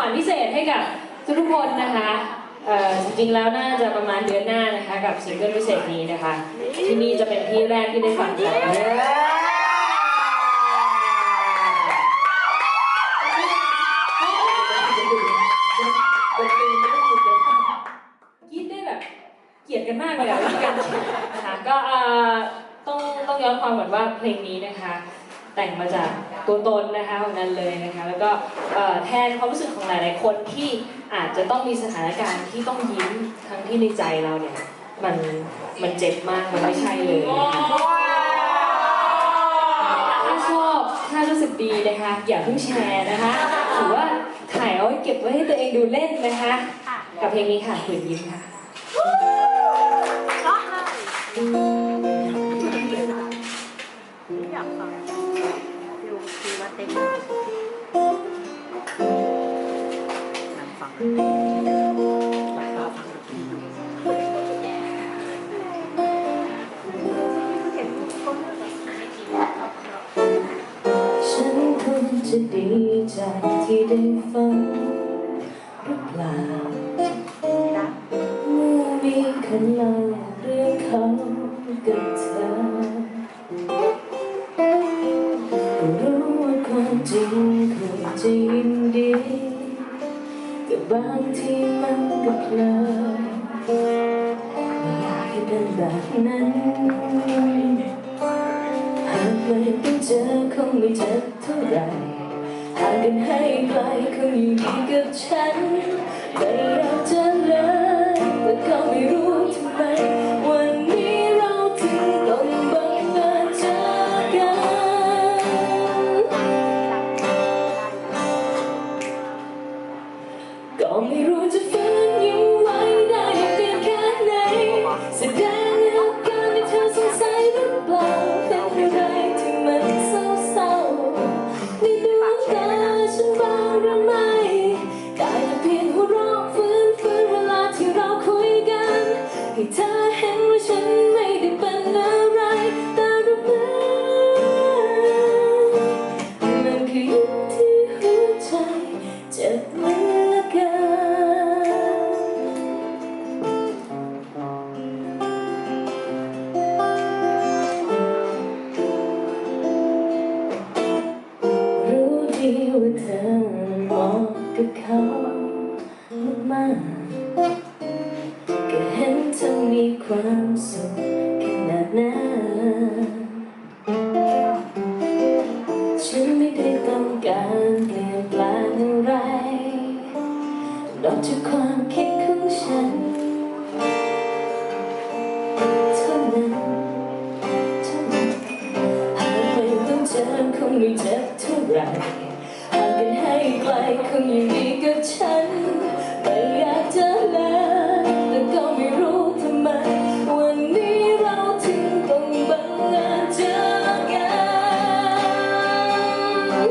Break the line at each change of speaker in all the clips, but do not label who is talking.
ขวัญพิเศษให้กับทุกๆคนนะคะเอ่อจริงๆแล้วน่าจะประมาณเดือนหน้านะคะ กับซิงเกิลพิเศษนี้นะคะ ที่นี่จะเป็นที่แรกที่ได้ฟังกันคิดได้แบบเกลียดกันมากเลยอะการนนะคะก็เอ่อต้องต้องย้อนความก่อนว่าเพลงนี้นะคะ แต่งมาจากตัวตนนะคะของนั้นเลยนะคะแล้วก็เอ่อแทนความรู้สึกของหลาย ๆ คนที่อาจจะต้องมีสถานการณ์ที่ต้องยิ้มทั้งที่ในใจเราเนี่ยมันมันเจ็บมากมันไม่ใช่เลยนะคะถ้าชอบถ้ารู้สึกดีนะคะอย่าเพิ่งแชร์นะคะถือว่าถ่ายเอาไว้เก็บไว้ให้ตัวเองดูเล่นนะคะ กับเพลงนี้ค่ะฝืนยิ้มค่ะ ฉันคงจะดีใจที่ได้ฟังหรือเปล่า
นะ
เมื่อมีคนเล่าเรื่องเขากับเธอ แต่บางทีมันก็เพลอไม่อยากให้เป็นแบบนั้นหากไม่ต้องเจอคงไม่เจ็บเท่าไหรหากกันให้ไกลคงอยู่ดีกับฉันไม่อยากจะเลยแต่ก็ไม่รู้ ก็ไม่รู้จะฝืนยิ้มไว้ได้เพียงแค่ไหนแสดงอาการที่เธอสงสัยหรือเปล่าเป็นอะไรที่มันเศร้าๆในดวงตาฉันบ้างหรือไม่กลายเป็นเพียงหัวเราะฟื้นฟื้นเวลาที่เราคุยกัน ให้เธอเห็นว่าฉันไม่ได้เป็นอะไว่าเธอเหมาะกับเขามากๆก็เห็นเธอมีความสุขขนาดนั้นฉันไม่ได้ต้องการเปลี่ยนแปลงอะไรนอกจากความคิดของฉันเท่านั้นเท่านั้นหากไม่ต้องเจอคงไม่เจ็บเท่าไหรหา กันให้ไกลคงยังดีกับฉัน ไม่อยากจะลาแต่ก็ไม่รู้ทำไม วันนี้เราถึงต้องบังเอิญเจอกัน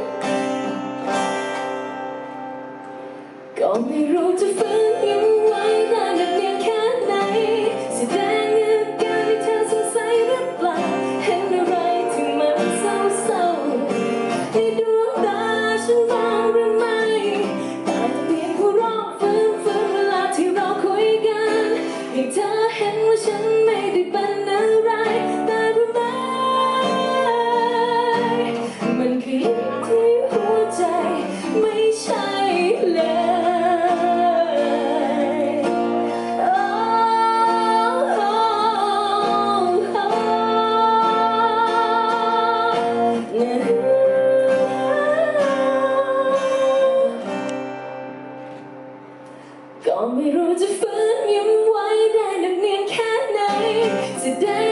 ก็ไม่รู้จะฝืนยิ้มไว้ได้นานเพียงแค่ไหนแสดงอาการที่เธอสงสัยหรือเปล่า เห็นอะไรที่มันเศร้าๆในด แ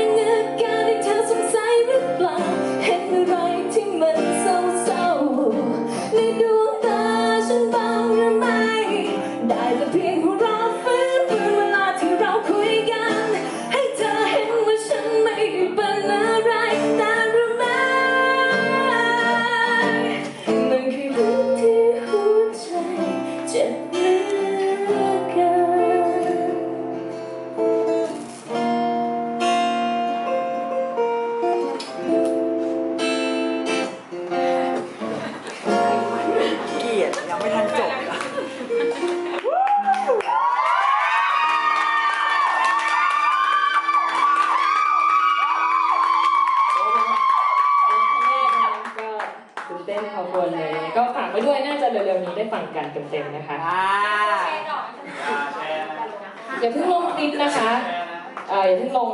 ล่
นพอควรเลยก็ฝากไว้ด้วยน่าจะเร็วๆนี้ได้ฟังกันเต็มๆนะคะ
อ่า
อย่าเพิ่งลงคลิปนะคะเอ่ออย่าเพิ่งลง